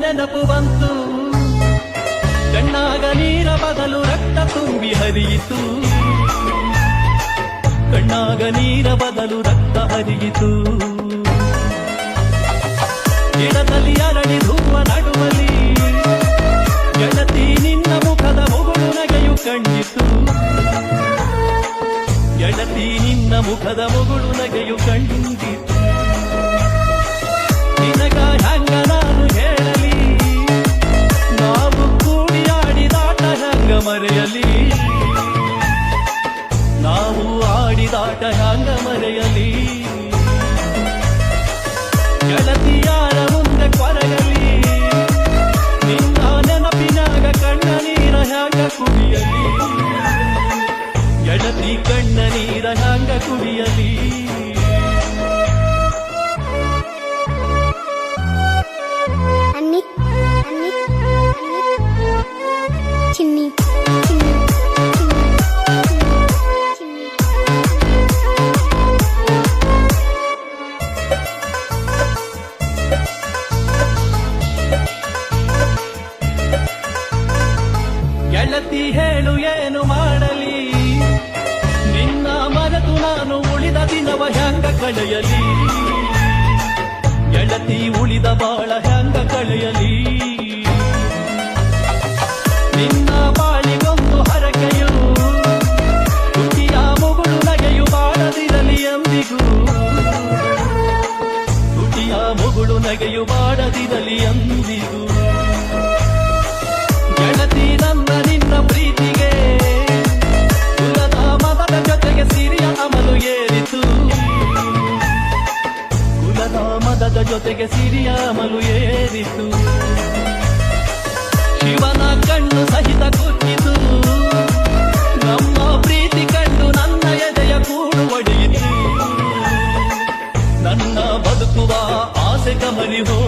ನೆನಪು ಬಂತು ಕಣ್ಣಾಗ ನೀರ ಬದಲು ರಕ್ತ ತುಂಬಿ ಹರಿಯಿತು. ಕಣ್ಣಾಗ ನೀರ ಬದಲು ರಕ್ತ ಹರಿಯಿತು. ಗಿಡದಲ್ಲಿ ಅರಳಿ ಧೂವ ನಡುವಲಿ ಗೆಳತಿ ನಿನ್ನ ಮುಖದ ಮುಗುಳು ನಗೆಯು ಕಂಡಿತು ಗೆಳತಿ ನಿನ್ನ ಮುಖದ ಮುಗುಳು ನಗೆಯು ಆಡಿದಾಟ ಹಂಗ ಮರೆಯಲಿ. ಗೆಳತಿಯಾರ ಮುಂದೆ ಕೊರಗಲಿ. ನಿನ್ನ ನೆನಪಿನಾಗ ಕಣ್ಣ ನೀರ ಹ್ಯಾಂಗ ಕುಡಿಯಲಿ. ಗೆಳತಿ ಕಣ್ಣ ನೀರ ಹ್ಯಾಂಗ ಕುಡಿಯಲಿ. ಚಿನ್ನಿ. ಗೆಳತಿ ಹೇಳು ಏನು ಮಾಡಲಿ? ನಿನ್ನ ಮರೆತು ನಾನು ಉಳಿದ ದಿನವ ಹ್ಯಾಂಗ ಕಳೆಯಲಿ? ಗೆಳತಿ ಉಳಿದ ಬಾಳ ಹ್ಯಾಂಗ ಕಳೆಯಲಿ? ಮದದ ಸಿರಿಯ ಅಮಲು ಏರಿತು. ಶಿವನ ಕಣ್ಣು ಸಹಿತ ಕುಚ್ಚಿತು ನಮ್ಮ ಪ್ರೀತಿ ಕಂಡು ನನ್ನ ಎದೆಯ ಕೂಡು ಒಡೆಯಿತು. ನನ್ನ ಬದುಕುವ ಆಸೆ ಕಮಲಿ ಹೋಯಿತು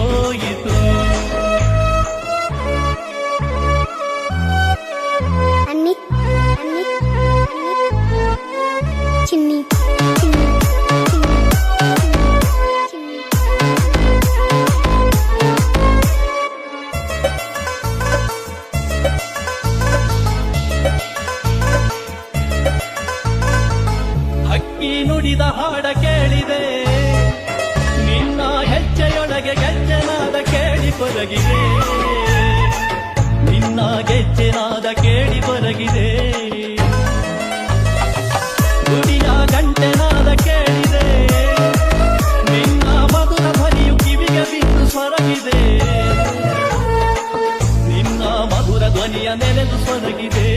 ಕೇಳಿದೆ. ನಿನ್ನ ಹೆಜ್ಜೆಯೊಳಗೆ ಗೆಜ್ಜೆನಾದ ಕೇಳಿ ಕೊರಗಿದೆ ನಿನ್ನ ಗೆಜ್ಜೆನಾದ ಕೇಳಿ ಕೊರಗಿದೆ ಗುಡಿಯ ಗಂಟೆನಾದ ಕೇಳಿದೆ. ನಿನ್ನ ಮಧುರ ಧ್ವನಿಯು ಕಿವಿಗೆ ಬಿದ್ದು ಸ್ವರಗಿದೆ ನಿನ್ನ ಮಧುರ ಧ್ವನಿಯ ಸ್ವರಗಿದೆ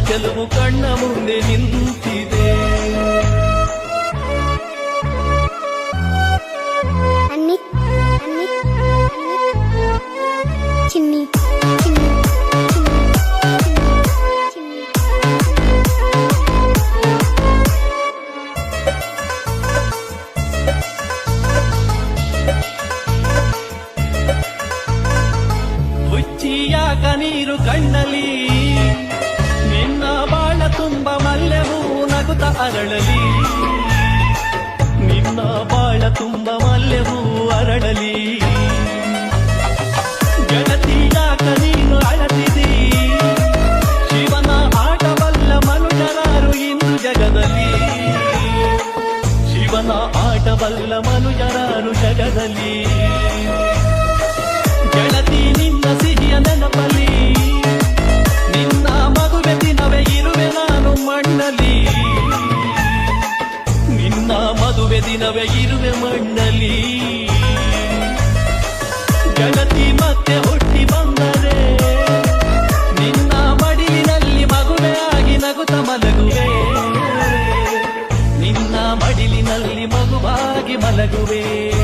ಚೆಲುವು ಕಣ್ಣ ಮುಂದೆ ನಿಂತಿದೆ. ಅರಳಲಿ. ನಿನ್ನ ಬಾಳ ತುಂಬ ಮಲ್ಯವು ಅರಳಲಿ. ಶಿವನ ಆಟವಲ್ಲ ಜಗದಲ್ಲಿ. ಶಿವನ ಆಟವಲ್ಲ ಗೆಳತಿ ನಿನ್ನ ಸಿಹಿಯ ನೆನಪಲಿ ನಿನ್ನ ಇರುವೆ ಮಣ್ಣಲಿ ಜಗತಿ ಮತ್ತೆ ಹುಟ್ಟಿ ಬಂದರೆ, ನಿನ್ನ ಮಡಿಲಿನಲ್ಲಿ ಮಗುವೆ ಆಗಿ ನಗುತ್ತ ಮಲಗುವೆ. ನಿನ್ನ ಮಡಿಲಿನಲ್ಲಿ ಮಗುವಾಗಿ ಮಲಗುವೆ.